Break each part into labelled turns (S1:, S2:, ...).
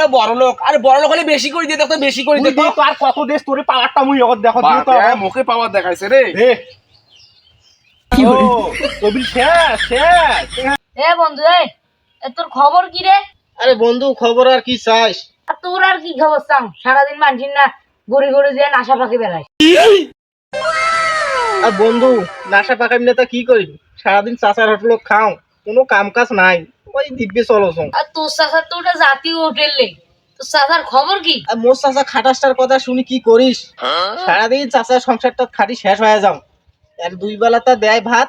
S1: হলো বড় লোক। আরে বড় লোক হলে বেশি করে দিতে তো বেশি করে দিতে।
S2: তো আর কত দেশ তোরে পাওয়ারটা মুই জগৎ দেখো দিও তো
S1: মুখে পাওয়ার দেখাইছে রে।
S2: এ। কি হলো কবির শেষ শেষ।
S3: এ বন্ধু এই এ তোর খবর কি রে?
S4: আরে বন্ধু খবর আর কি চাস?
S3: আর তোর আর কি খবর চাও সারাদিন মানছিস না গড়ি গড়ি দিয়ে নাশা পাখি বেড়াই
S4: আর বন্ধু নাশা পাকাই নেতা কি করি সারাদিন চাচার হোটেল খাও কোনো কাম কাজ নাই। ওই দিব্যে চলো সং
S3: আর তোর চাষার তো ওটা জাতীয় হোটেল নেই। তোর চাষার খবর কি?
S4: আর মোর খাটাসটার কথা শুনি কি করিস? সারাদিন চাচার সংসারটা খাটি শেষ হয়ে যাও। আর দুই বেলা তা দেয় ভাত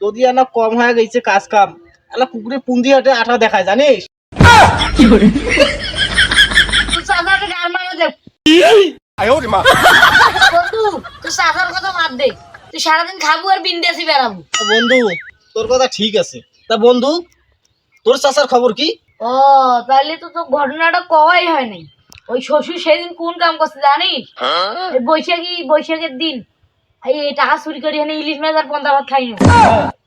S4: যদি আনা কম হয়ে গেছে কাজ কাম। আলা পুকুরে পুঞ্জি হাটে আঠা দেখায় জানিস?
S3: চাষার
S4: বন্ধু তোর কথা ঠিক আছে। তা বন্ধু তোর চাচার খবর কি?
S3: ও তাহলে তো তোর ঘটনাটা কওয়াই হয় নাই ওই শ্বশুর সেদিন কোন কাম করছে জানিস? এই বৈশাখী বৈশাখের দিন। এই টাকা চুরি করে এনে ইলিশ মাছ আর পন্তা ভাত খাই না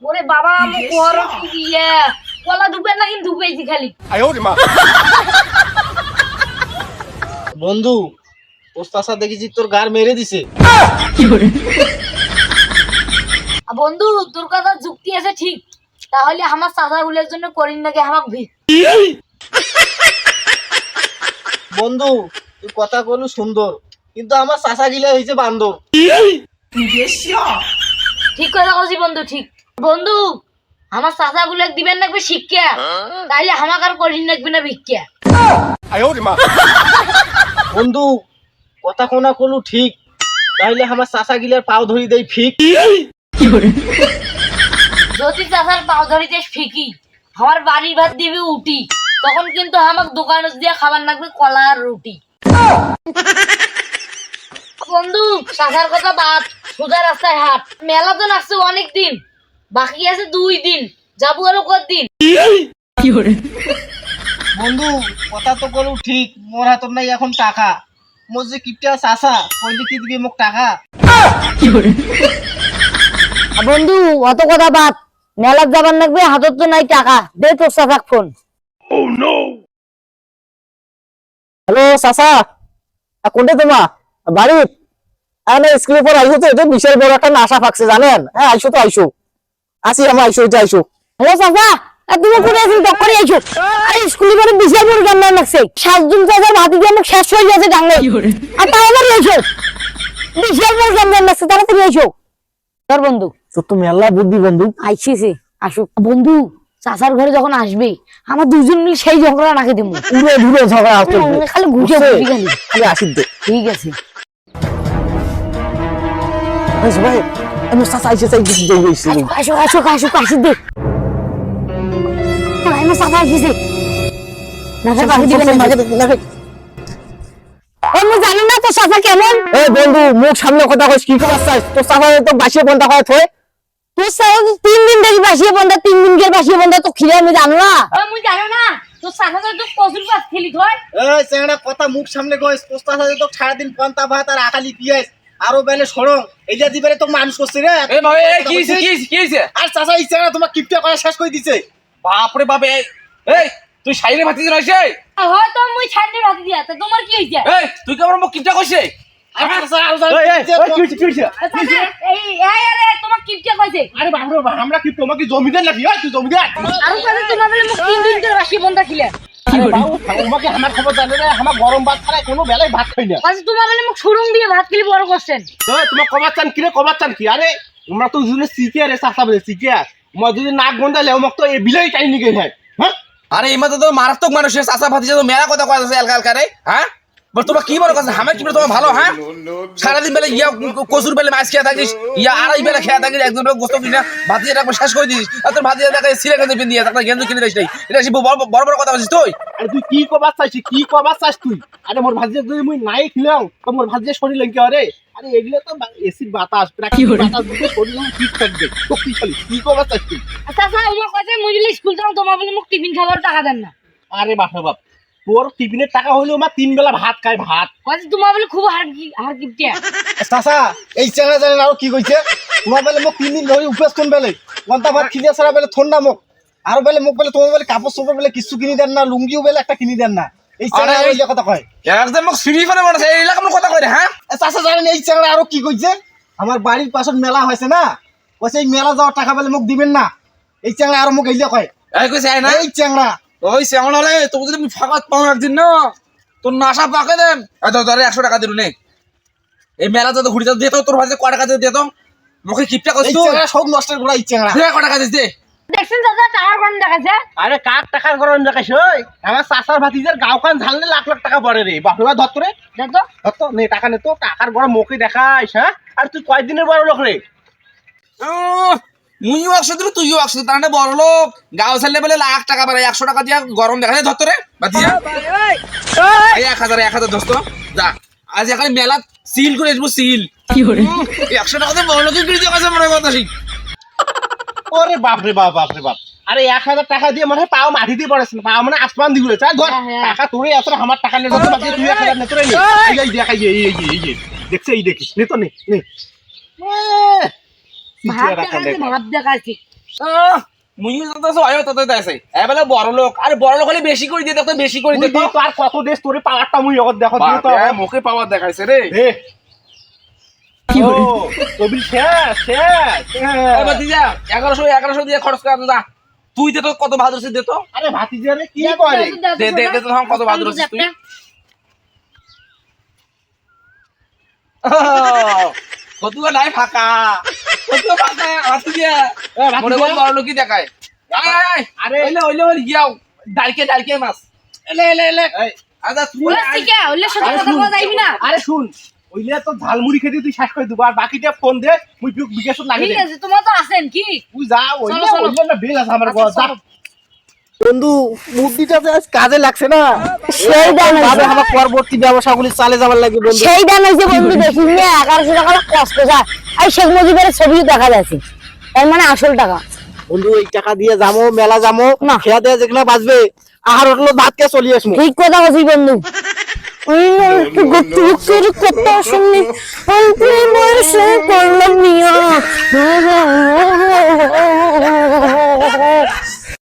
S3: ওরে বাবা আমি করো কি দিয়ে? কলা ডুবে না কিন্তু ডুবেছি খালি।
S4: বন্ধু তোর চাচা দেখেছি তোর গার মেরে দিছে।
S3: বন্ধু তোর কথা যুক্তি আছে ঠিক। তাহলে আমার চাষা গুলোর জন্য করিন নাকি আমার ভিড়
S4: বন্ধু তুই কথা বলু সুন্দর কিন্তু আমার চাচা গিলা হয়েছে বান্দর।
S3: ঠিক কথা বলছি বন্ধু ঠিক। বন্ধু আমার চাষা গুলো দিবেন নাকবে শিক্ষা? তাইলে আমাকে আর করিন নাকবে না ভিক্ষা।
S4: বন্ধু কথা কোনা কলু ঠিক তাইলে আমার চাচা গিলার পাও ধরি দেই ফিক।
S3: যদি চাষার পাও ধরিতে ফিকি আমার বাড়ির ভাত দিবি উটি তখন কিন্তু আমাকে দোকানে দিয়ে খাবার লাগবে কলা আর রুটি। বন্ধু চাষার কথা বাদ সোজা রাস্তায় হাট। মেলা তো লাগছে অনেক দিন বাকি আছে দুই দিন যাব আরও কদিন
S4: বন্ধু কথা তো কলু ঠিক মোর হাতত নাই এখন টাকা। মোর যে কিপটা চাচা কইলে কি দিবি মোক টাকা?
S3: বন্ধু অত কথা বাদ। মেলার যাবার লাগবে হাতত তো নাই টাকা। দে তোর চাষাক ফোন।
S4: হ্যালো চাচা। কোনটা তোমা বাড়িত? আমি স্কুলের পর আইসো তো এটা বিশাল বড় একটা নাশা ফাকছে জানেন? হ্যাঁ আইসো তো আইসো। আসি আমার আইসো এটা আইসো।
S3: হ্যালো চাচা। তুমি কোথায় আরে স্কুলে বিশাল বড় লাগছে। সাতজন চাচা ভাতি দিয়ে মুখ শেষ হয়ে গেছে গাঙ্গে আর তাও আবার আইছো বিশাল বড় গান্না লাগছে তাড়াতাড়ি আইছো তোর বন্ধু।
S4: তো তুমি আল্লাহ বুদ্ধি বন্ধু।
S3: আইছিছে আসুক। বন্ধু চাচার ঘরে যখন আসবে আমার দুজন মিলে সেই ঝগড়া নাকে দিব
S4: উড়ে ধুরে ঝগড়া হচ্ছে
S3: খালি ঘুষে খালি।
S4: খালি আসিস দে।
S3: ঠিক আছে।
S4: এই আমি চাচা আইসে চাই কিছু যাই
S3: আসো আসো আসো আসো দে। আমার চাচা আইছিছে নাচা পাখি দিবে না জানি না তো চাচা কেমন?
S4: বন্ধু মুখ সামনে কথা কইস কি তোর চাচা তো বাসিয়ে বন্ধ হয়
S3: তোর তো তিন দিন দেখি বাসিয়ে বন্ধা তিন দিন কে বাসিয়ে বন্ধা তো খিলে আমি জানো না? আমি জানো না তোর চাচা তো কচুর পাত খেলি থয়।
S4: এই চেংড়া কথা মুখ সামনে কইস তোর চাচা তো সারাদিন পান্তা ভাত আর আকালি পিয়াস আরও বেলে সরং এই যে দিবারে তো মানুষ করছে রে
S1: এ ভাই এই কি কি হইছে, কি
S4: আর চাচা এই চেংড়া তোমার কিপটা করা শেষ করে দিছে।
S1: বাপরে বাপ এই এই তুই সাইরে ভাতি রইছে
S3: হয়তো মুই ছাড়তে বাকি দিয়া তা তোমার কি হইছে?
S1: এই তুই কেমন মুখ কিপটা কইছে
S2: গরম ভাত ছাড়া কোনো বেলায় ভাত খাই না।
S3: আচ্ছা তোমার বলে মুখ সুরুং দিয়ে ভাত খেলি বড় করছেন।
S2: তো তোমার কমার চান কি রে কমার চান কি? আরে তোমরা তো জুনে শিখে রে চাষা বলে শিখে। মই যদি নাক গন্ধালে মোক তো এই বিলাই টাইনি গে হ্যাঁ হ্যাঁ?
S1: আরে এমাতে তো মারাত্মক মানুষের চাচা ভাতি তো মেলা কথা আছে এলকা এলকা রে হ্যাঁ? বল তোমার কি করছে হামে কি বলে তোমার ভালো হ্যাঁ? সারাদিন বেলা ইয়া কচুর বেলা মাছ খেয়ে থাকিস ইয়া আড়াই বেলা খেয়ে থাকিস একজন বেলা গোস্ত কিনা ভাতি একবার শেষ করে দিস। আর তোর ভাতি দেখে সিরে গেঁদে পিন দিয়ে তারপরে গেঞ্জি কিনে দিস নাই এটা সে বড় বড় বড় কথা বলছিস তুই?
S2: আরে তুই কি কবার চাইছিস কি কবার চাইছ তুই? আরে মোর ভাজিয়ে যদি মুই নাই তো মোর শরীর আরে আরে এগুলো তো এসির বাতাস প্রাকৃতিক বাতাস দিতে শরীর ঠিক থাকবে। তো কি কবার তুই?
S3: কথা স্কুল যাও তোমার বলে মুখ টিফিন খাবার টাকা দেন না।
S2: আরে বাপরে বাপ তোর টিফিনের টাকা হইলেও মা তিন বেলা ভাত খায় ভাত।
S3: কথা তোমার বলে খুব হার হার কিপটিয়া
S4: চাচা এই চেংড়া জানেন আরও কি কইছে? তোমার বেলে মোক তিন দিন ধরে উপেস কোন বেলে? পান্তা ভাত খিলিয়া ছাড়া বেলে থন্ডা মোক আরও বেলে মোক বেলে তোমার বেলে কাপড় চোপড় বেলে কিছু কিনি দেন না লুঙ্গিও বেলে একটা কিনি দেন না।
S2: এই চ্যাংড়া
S1: আরে এই-
S2: কথা কয়।
S1: একদম মোক সিঁড়ি ফেলে মনে এই এলাকা কথা রে হ্যাঁ?
S2: চাচা জানেন এই চ্যাংড়া আরও কি কইছে? আমার বাড়ির পাশে মেলা হয়েছে না? বলছে এই মেলা যাওয়ার টাকা পেলে মোক দিবেন না। এই চ্যাংড়া আরও মোক এইলিয়া কয়।
S1: এই কইছে না।
S2: এই চ্যাংড়া
S1: ওই শ্যামল হলে তোকে যদি আমি ফাঁকা পাও একদিন না তোর নাশা পাকে দেন। এই তো ধরে একশো টাকা দিলু নে এই মেলা তো ঘুরি দিয়ে তো তোর ভাই ক টাকা দিয়ে তো মুখে কিপটা
S2: এই
S1: করছিস
S2: সব নষ্টের গোড়া এই চ্যাংড়া
S1: তুই ক টাকা দিস দে।
S3: দেখছেন দাদা টাকার গরম দেখাচ্ছে
S2: আরে কাক টাকার গরম দেখাইছ ওই? আমার চাচার ভাতিজার গাঁও কান ঝাললে লাখ লাখ টাকা পড়ে রে। বাপরে বা ধর রে।
S3: দেখো
S2: ধর তো নে টাকা নে তো। টাকার গরম মুখে দেখাইস হ্যাঁ? আর তুই কয়দিনের বড় লোক রে?
S1: মুইও একশো দিল তুইও একশো তার মানে বড় লোক গাঁও ছাড়লে বলে লাখ টাকা পারে একশো টাকা দিয়া গরম দেখা যায় ধরতো রে বাতিয়া এক হাজার এক হাজার দোস্ত যা। আজ এখানে মেলা সিল করে আসব সিল একশো টাকা দিয়ে বড় লোকের কাছে মনে কথা শিখ
S2: ওরে বাপ রে বাপ বাপ রে বাপ। আরে এক হাজার টাকা দিয়ে মনে হয় পাও মাটি দিয়ে পড়েছে পাও মানে আসমান দিগুলো
S3: হ্যাঁ, হ্যাঁ।
S2: টাকা তোরে আসলে আমার টাকা নিয়ে যাচ্ছে বাকি তুই এক হাজার নে এই! এই এই দেখছে এই দেখিস নে তো নে নে।
S3: ভাব
S1: মুই তো তো আয়ো তো তো আছে এবেলে বড় লোক আরে বড় লোক হলে বেশি করে দিয়ে দেখো বেশি করে
S2: তুই
S1: দিয়ে
S2: দিয়ে তো আর কত দেশ তোরে পাওয়ারটা মুই জগৎ দেখো দিয়ে তো
S1: মুখে পাওয়ার দেখাইছে রে
S2: রে ও কবির শেষ শেষ
S1: এ বাতিজা এগারোশো এগারোশো দিয়ে খরচ করা যা তুই দে তো কত ভাত রসিদ দে তো
S2: আরে ভাতিজা রে কি করে
S1: দে দে দে তো কত তুই নাই ফাঁকা মনে কর বড় লোকই দেখায়? আয় আয় আয়।
S2: আরে।
S1: ওইলে ওইলে ওই গিয়াও। ডালকে ডালকে মাছ। এলে এলে এলে আদা তুই
S3: ওলে
S1: আয়।
S3: শিখে ওলে সাথে কথা বলা যাইবি না।
S2: আরে শুন। ওইলে তো ঝালমুড়ি খেতে তুই শেষ করে দিবো আর বাকিটা ফোন দে মুই বিক- বিকাশত লাগে
S3: ঠিক আছে তোমার তো আছেন কি?
S2: তুই যা ওইলে
S3: চলো, চলো।
S2: ওইলে না বেল আছে আমার
S3: আচ্ছা,
S2: যা। বন্ধু বুদ্ধিটা যে আজ কাজে লাগছে না।
S5: সেই হইছে।
S2: ভাবে আমার পরবর্তী ব্যবসাগুলি চালে যাবার লাগবে বন্ধু।
S5: সেই দাম হয়েছে বন্ধু দেখি নিয়ে এগারোশো টাকা কষ্ট যা। এই শেখ মুজিবের ছবিও দেখা যাচ্ছে। তার মানে আসল টাকা।
S2: বন্ধু এই টাকা দিয়ে যাব মেলা যাব
S5: না।
S2: খেয়া দেয়া যেগুলো বাঁচবে আহার হোটেল ভাত কে চলি আসব।
S5: ঠিক কথা বলছি বন্ধু। কথা করলাম